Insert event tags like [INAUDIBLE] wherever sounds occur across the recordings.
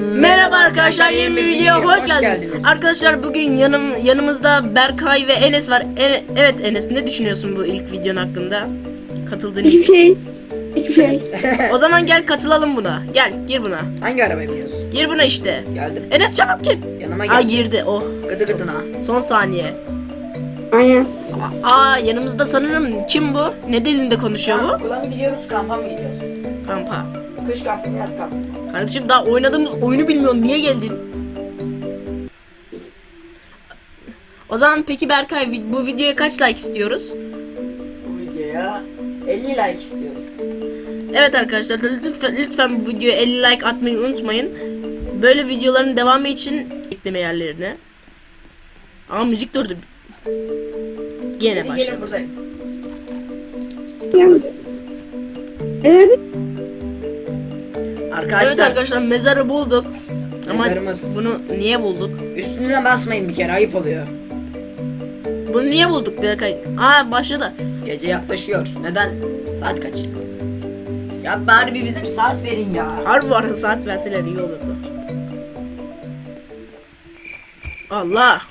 Merhaba arkadaşlar yeni bir videoya hoş, Hoş geldiniz. geldiniz. Arkadaşlar bugün yanım yanımızda Berkay ve Enes var. E- evet Enes ne düşünüyorsun bu ilk videon hakkında? Katıldığın Hiçbir ilk. şey. [LAUGHS] Hiçbir şey. O zaman gel katılalım buna. Gel gir buna. Hangi arabaya biniyorsun? Gir buna işte. Geldim. Enes çabuk gir. Yanıma Aa gel. girdi. Oh. Gıdı gıdına. Son saniye. Aynen. Aa yanımızda sanırım kim bu? Ne dilinde konuşuyor bu? Okula mı gidiyoruz, kampa mı gidiyoruz? Kampa. Kış kampı mı, yaz? Kardeşim daha oynadığımız oyunu bilmiyorsun. Niye geldin? O zaman peki Berkay bu videoya kaç like istiyoruz? Bu videoya 50 like istiyoruz. Evet arkadaşlar lütfen, lütfen bu videoya 50 like atmayı unutmayın. Böyle videoların devamı için ekleme yerlerine. Ama müzik durdu. Gene başladı. gelin buradayım. Yalnız. Evet. Arkadaşlar, Evet arkadaşlar mezarı bulduk. Ama Mezarımız. bunu niye bulduk? üstüne basmayın bir kere ayıp oluyor. Bunu niye bulduk Berkay? Aa başladı. Gece yaklaşıyor. Neden? Saat kaç? Ya bari bir bize bir saat verin ya. Harbi bu arada saat verseler iyi olurdu. Allah.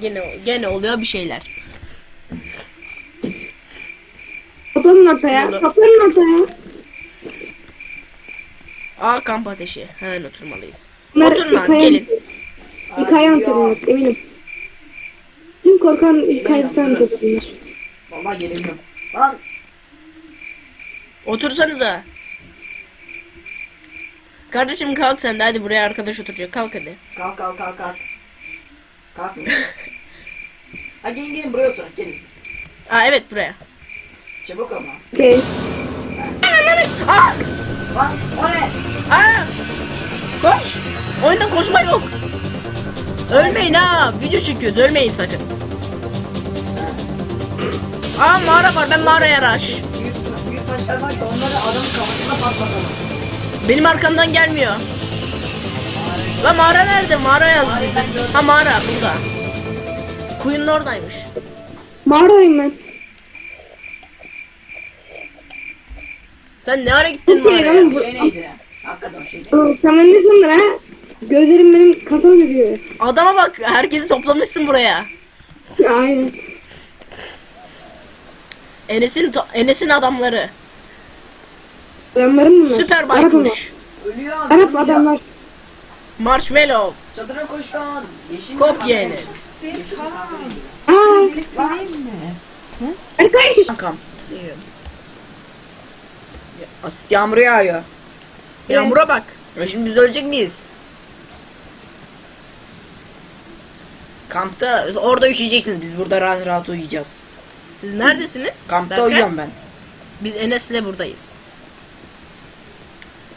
Gene gene oluyor bir şeyler. Toplanın ortaya. Toplanın ortaya. Aa kamp ateşi. Hemen oturmalıyız. Bunlar Oturun abi gelin. Oturun bak eminim. Tüm korkan yıkayan oturunlar. Vallahi gelemiyorum. Lan Otursanıza. Kardeşim kalk sen de hadi buraya arkadaş oturacak. Kalk hadi. kalk kalk kalk kalk. Kalk mı? ha gelin gelin buraya oturun gelin. Aa evet buraya. Çabuk ama. Okey. Aa! Lan o ne? Aa! Koş! Oyunda koşma yok. Ölmeyin ha. Video çekiyoruz. Ölmeyin sakın. Aa mağara var. Ben mağaraya rush. Büyük, büyük taşlar var ki onları adamın kafasına patlatalım. Benim arkamdan gelmiyor. La mağara nerede? Mağara yazdı. Mağarayı ben gördüm. Ha mağara burada. Kuyunun oradaymış. Mağaradayım ben. Sen ne ara gittin mağaraya? oğlum, O şey neydi? Hakikaten o şey neydi? Sen beni ne sandın ha? Gözlerim benim kafamı gözüyor. Adama bak. Herkesi toplamışsın buraya. Aynen. Enes'in to- Enes'in adamları. Adamlarım bunlar. Süper Arap baykuş. Ölüyor. adamlar. Arap ölüyor. adamlar. Marshmallow. Çadıra koşun. Yeşil Kopya mi? Enes. Yeşil mi? Aa. Lan. Berkay. Kamp. Asit yağmuru yağıyor. Yağmura bak. Ya şimdi biz ölecek miyiz? Kampta orada üşüyeceksiniz. Biz burada rahat rahat uyuyacağız. Siz neredesiniz? Kampta Berkay? uyuyorum ben. Biz Enes'le buradayız.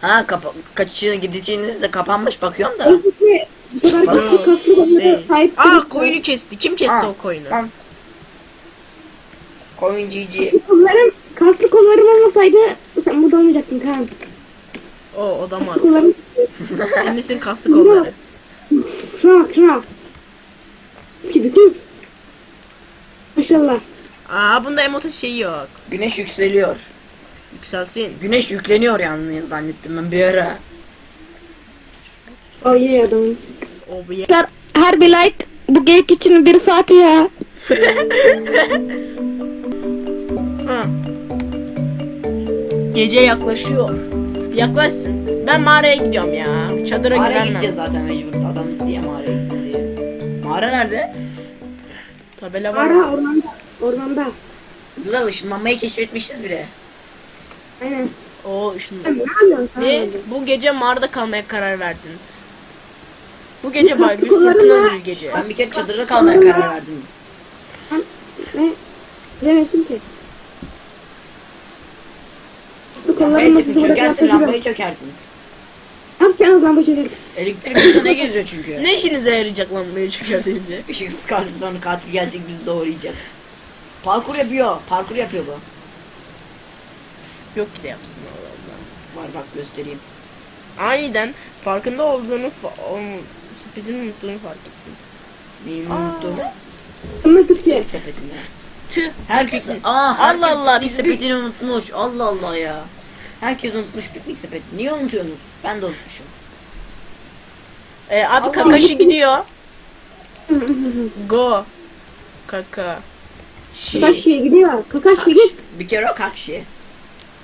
Ha kapa kaçışına gideceğiniz de kapanmış bakıyorum da. Oysa ki bu kadar kaslı kaslı kollara Değil. sahip Aa değiliz. koyunu kesti. Kim kesti Ha, o koyunu? Lan. Koyun cici. Kaslı kollarım olmasaydı sen burada olmayacaktın Kaan. O odamaz. Kaslı kollarım. [LAUGHS] Enes'in kastı kolları. Şuna bak şuna bak. Gibi. Maşallah. Aa bunda emota şeyi yok. Güneş yükseliyor. Yükselsin. Güneş yükleniyor yani zannettim ben bir ara. Oh yeah adamım. O bir Her bir like bu geyik için bir Fatiha. Ha. [LAUGHS] Gece yaklaşıyor. Yaklaşsın. Ben mağaraya gidiyorum ya. Çadıra Mağaraya giremem. gideceğiz zaten mecbur. Adam diye mağaraya gitti diye. Mağara nerede? Tabela var. Ara ormanda. Ormanda. Güzel ışınlanmayı keşfetmişiz bile. Aynen. O ışınlı. Sen ne yapıyorsun? Sen Ve ne bu gece mağarada kalmaya karar verdin. Bu gece bay bir fırtınalı bir gece. Ben bir kere çadırda kalmaya karar verdim. Ne? Bilemezsin ki. Lambayı kollarım çökertin, nasıl çökertin, yaklaşıyor? lambayı çökertin. Ne yapacaksın lamba çökertin? Elektrik üstüne geziyor çünkü. Ne işinize yarayacak lan buraya çıkartınca? Işıksız kalsın sonra katil gelecek bizi doğrayacak. Parkur yapıyor. Parkur yapıyor bu. Yok ki de yapsın Allah Allah. Var bak göstereyim. Aniden farkında olduğunu fa- onun sepetini unuttuğunu fark ettim. Neyi unuttum? Ama Türkçe. Sepetini. Tüh. Herkes, herkesin- aa, herkes Allah Allah piknik biz sepetini unutmuş. Allah Allah ya. Herkes unutmuş piknik sepeti. Niye unutuyorsunuz? Ben de unutmuşum. Ee, abi Allah. Kakashi gidiyor. Go. Kaka. Shi. Kakashi'ye gidiyor. Kakashi git. Bir kere o kakşi.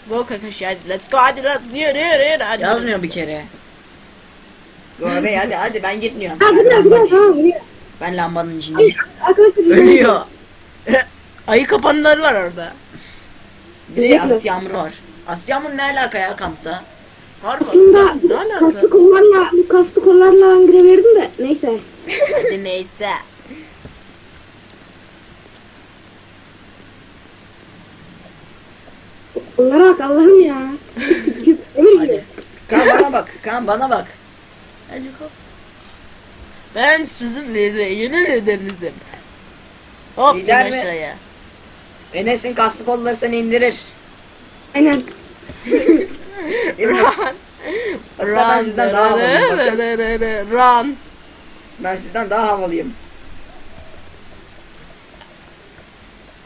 Go Kakashi hadi let's go hadi hadi yürü yürü yürü hadi. Yazmıyor bir kere. Go be hadi hadi ben gitmiyorum. Ha Ben gidiyor gidiyor lambacıyım. tamam gidiyor. Ben lambanın içindeyim. Arkadaşlar Ölüyor. [LAUGHS] Ayı kapanları var orada. Bir de yağmuru var. Asit yağmur ne alaka ya kampta? Harbi Aslında aslında ne alaka? kaslı kollarla, bu kaslı kollarla girebilirdim de neyse. Hadi neyse. Kollara bak Allah'ım ya. Emir gibi. Hadi. Kaan bana bak. Kaan bana bak. Helikopter. Ben sizin lider, yeni liderinizim. Hop Lider in mi? aşağıya. Enes'in kaslı kolları seni indirir. Aynen. [LAUGHS] Hatta ben sizden daha havalıyım. Bakın. Run. Ben sizden daha havalıyım.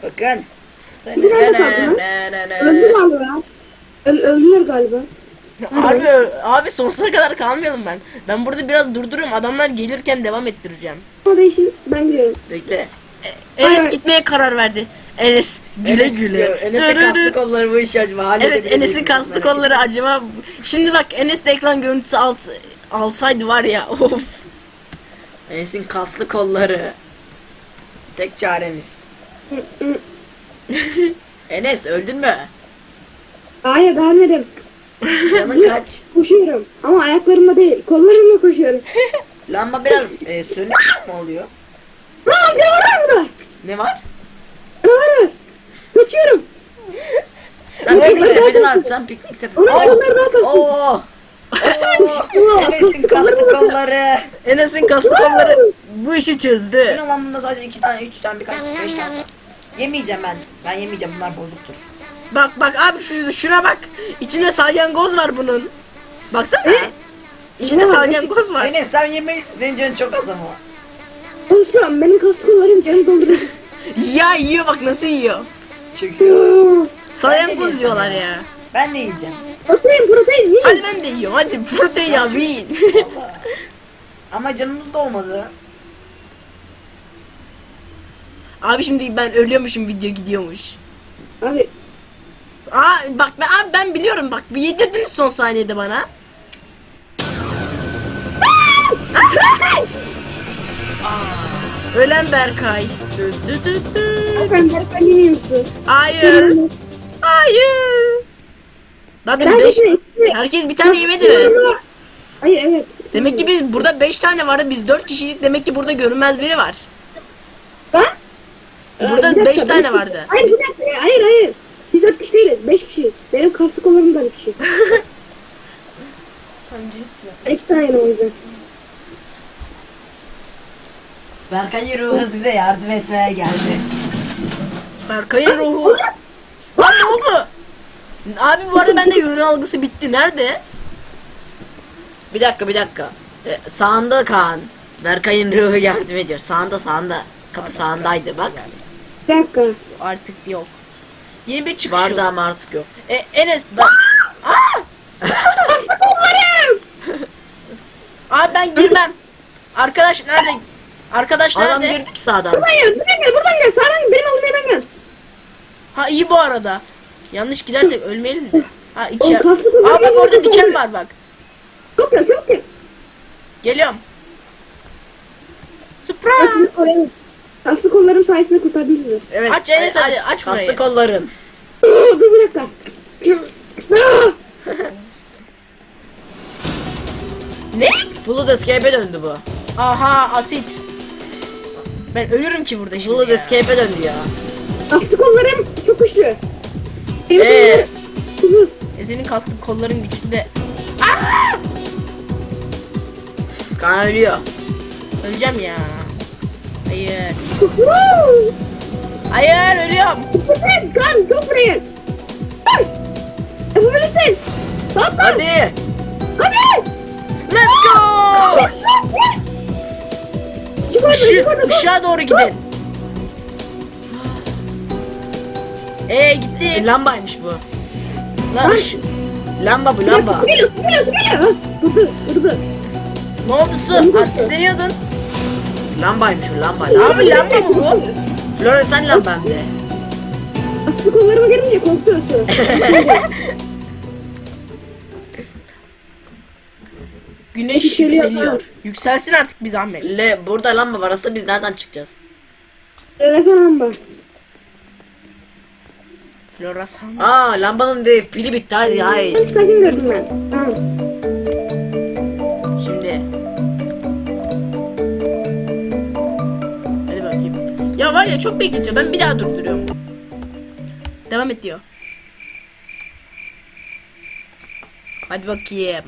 Bakın. Öldü galiba. Öl öldüler galiba. Abi abi sonsuza kadar kalmayalım ben. Ben burada biraz durduruyorum. Adamlar gelirken devam ettireceğim. O değişim ben gidiyorum. Bekle. Enes gitmeye karar verdi. Enes güle Enes güle. gidiyor. Enes'in kaslı kolları bu işi acaba Evet Enes'in mi? kaslı kolları acaba şimdi bak Enes de ekran görüntüsü al, alsaydı var ya of. Enes'in kaslı kolları. Tek çaremiz. [LAUGHS] Enes öldün mü? Hayır beğenmedim. Canın kaç? Koşuyorum. Ama ayaklarımla değil. Kollarımla koşuyorum. Lamba biraz e, sönük mü oluyor? Bir de var burada. Ne var? Ne var? Kaçıyorum. Sen piknik sepetini al. Sen piknik sepetini al. kolları daha kaslı. Oo. Oo. Enes'in kaslı kolları. Enes'in kaslı kolları bu işi çözdü. Benim lan bunda sadece iki tane, üç tane, birkaç, beş tane. Yemeyeceğim ben. Ben yemeyeceğim. Bunlar bozuktur. Bak bak abi şu şuna bak. İçinde salyangoz var bunun. Baksana. İçinde Ne var? salyangoz var. Enes sen yemeyiz. Senin canın çok az ama. Konuşuyorum. Benim kaslı kollarım canı dolduruyor. Ya yiyor bak nasıl yiyor. Çekiyor. Salyangoz yesem yiyorlar ya? ya. Ben de yiyeceğim. Protein protein yiyin. Hadi ben de yiyorum. Hadi protein ya yiyin. Vallahi. Ama canımız da olmadı. abi şimdi ben ölüyormuşum video gidiyormuş. Abi Aa bak ben abi ben biliyorum bak bir yedirdiniz son saniyede bana. Ölen Berkay. Dü dü dü dü. sen misin? Hayır. Hayır. Lan biz Ben beş... de- Herkes bir tane yemedi mi? Hayır evet. Demek ki biz burada 5 tane vardı. Biz 4 kişilik demek ki burada görünmez biri var. Ben? Burada bir dakika, beş tane beş- vardı. Hayır bir dakika. Hayır hayır. Biz dört kişi değiliz. Beş kişi. Benim kaslı kollarım da bir kişi. [LAUGHS] İki tane o yüzden. Berkay ruhu size yardım etmeye geldi. Berkay'ın ruhu. Lan ne oldu? Abi bu arada bende yönü algısı bitti. Nerede? Bir dakika bir dakika. Ee, sağında Kaan. Berkay'ın ruhu yardım ediyor. Sağında sağında. Kapı sağındaydı bak. Bir dakika. Artık yok. Yeni bir çıkış Vardı yok. ama artık yok. E, Enes ben... Aa! [LAUGHS] Abi ben girmem. Arkadaş nerede? Arkadaş Adam nerede? girdik sağdan. Buradan gel. Buradan gel. Buradan gel. Sağdan gel. Benim yerden gel. Ha iyi bu arada. Yanlış gidersek ölmeyelim de. Ha iki. Oğlum, kaslı kollar Aa bak orada kaslı diken var bak. Çok gel. Geliyorum. Surprise. Kaslı kollarım sayesinde kurtardım sizi. Evet. Aç Enes, hadi, aç Kaslı burayı. kolların. Dur bir dakika. [LAUGHS] Ne? Flood Escape'e döndü bu. Aha asit. Ben ölürüm ki burada şimdi Flood ya. Escape'e döndü ya. Kaslı kollarım çok güçlü. Benim Ee? kollarım hızlı. E senin kastın kolların güçlü de. Kaan ölüyor. Öleceğim ya. Hayır. Woo! Hayır ölüyorum. Süper. Kan buraya. Ay! Yapabilirsin. Tamam tamam. Hadi. Hadi. Let's go. Işık, ışığa doğru gidin. Ee gitti. Lambaymış bu. Lan ış- Lamba bu lamba. Geliyor geliyor geliyor. Ha, Durdu durdu. Ne oldu su? Artistleniyordun. Lambaymış o lamba. Abi lamba. mı bu? Floresan lamban de. Aslı kollarıma görünce korkuyorsun. [LAUGHS] Güneş Yükseliyor, yükseliyor. Yükselsin artık bir zahmet. Le burada lamba var aslında biz nereden çıkacağız? Söylesene amba. Floresan. Aa lambanın de pili bitti hadi hayır. Ben kaçın gördüm ben. Tamam. Şimdi. Hadi bakayım. Ya var ya çok bekletiyor. Ben bir daha durduruyorum. Devam et diyor. Hadi bakayım.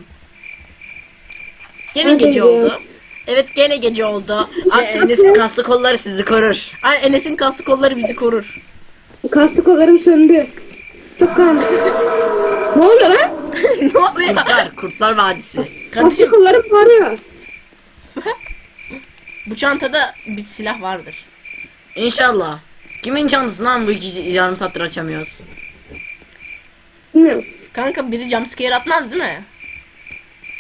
Gene Hadi gece ya. oldu. Evet gene gece oldu. Artık Enes'in kaslı kolları sizi korur. Ay, Enes'in kaslı kolları bizi korur. Kaslı kollarım söndü. Çok ne oluyor lan? [LAUGHS] ne oluyor? Kurtlar, Kurtlar Vadisi. Kaslı Kardeşim kollarım parlıyor. [LAUGHS] bu çantada bir silah vardır. İnşallah. Kimin çantası lan bu iki yarım saattir açamıyoruz. Bilmiyorum. Kanka biri jumpscare atmaz değil mi?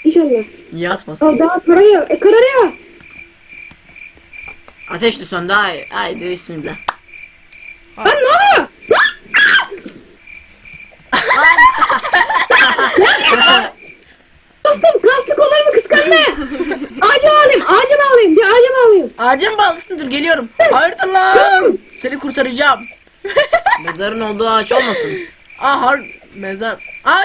İnşallah. Niye atmasın? Daha kararıyor. E kararıyor. Ateş de söndü haydi. Haydi bismillah. Lan ne oluyor? Kastım kaslı kollarımı kıskandı. Ağaca alayım. Ağaca alayım. Bir ağaca alayım. Ağaca mı bağlısın? Dur geliyorum. Hayırdır lan? Seni kurtaracağım. Mezarın olduğu ağaç olmasın. [LAUGHS] Aa har mezar. Aa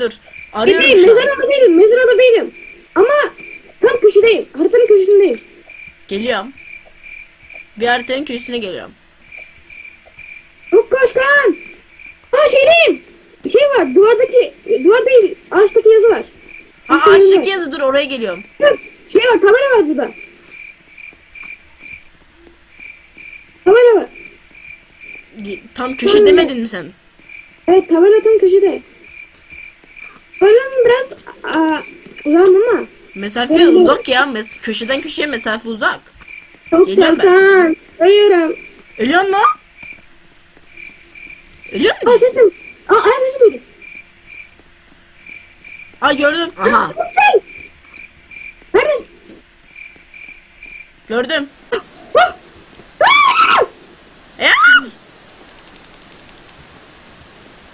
dur. Arıyorum Değilim. şu an. Mezarada değilim. Mezarada değilim. Ama tam köşedeyim. Haritanın köşesindeyim. Geliyorum. Bir haritanın köşesine geliyorum. Çok koş. Aa şeydeyim. Bir şey var. Duvardaki, duvar değil. Ağaçtaki yazı var. Aa ağaçtaki yazı dur oraya geliyorum. Dur, Şey var. Tabela var burada. Tabela var. Ge- Tam köşe demedin mi sen? Evet tabela tam köşede. Tabelanın biraz aa, uzağım ama. Mesafe Evet. uzak ya. Mes köşeden köşeye mesafe uzak. Çok Geliyorum ben. Duyuyorum. Ölüyor mu? Ölüyor Aa mu? sesim. Aa ayak sesi duydum. Aa gördüm. Aha. Neredesin? Gördüm. Ah! Ya!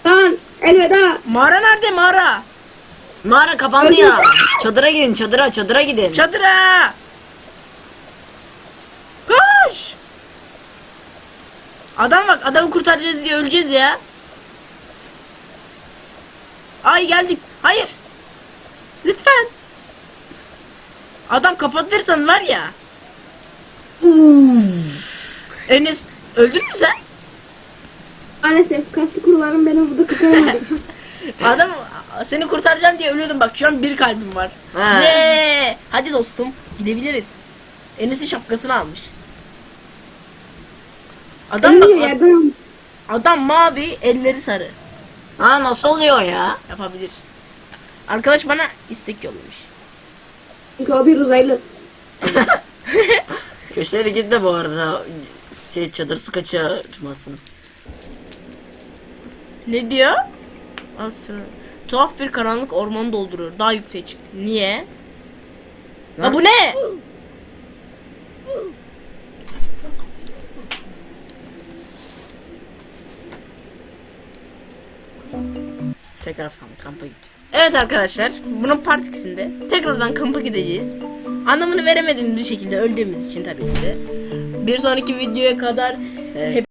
Lan elveda. Mağara nerede mağara? Mağara kapandı ya. Çadıra gidin çadıra çadıra gidin. Çadıra! Koş! Adam bak adamı kurtaracağız diye öleceğiz ya. Ay geldik. Hayır. Lütfen. Adam kapatırsan var ya. Enes öldün mü sen? Maalesef kaslı kurularım beni burada [LAUGHS] kurtaramadı. [LAUGHS] Adam seni kurtaracağım diye ölüyordum bak şu an bir kalbim var. He. Ye! Hadi dostum gidebiliriz. Enes'in şapkasını almış. Adam bak yerden adam mavi elleri sarı Ha nasıl oluyor ya? yapabilir. Arkadaş bana istek yollamış. Çünkü o bir uzaylı. [LAUGHS] Köşeleri git de bu arada. Şey çadırsı kaçırmasın. Ne diyor? Astra. Tuhaf bir karanlık ormanı dolduruyor. Daha yükseğe çık. Niye? Ya bu ne? Tekrar kampa gideceğiz. Evet arkadaşlar, bunun part 2'sinde tekrardan kampa gideceğiz. Anlamını veremediğimiz bir şekilde öldüğümüz için tabii ki de. Bir sonraki videoya kadar hep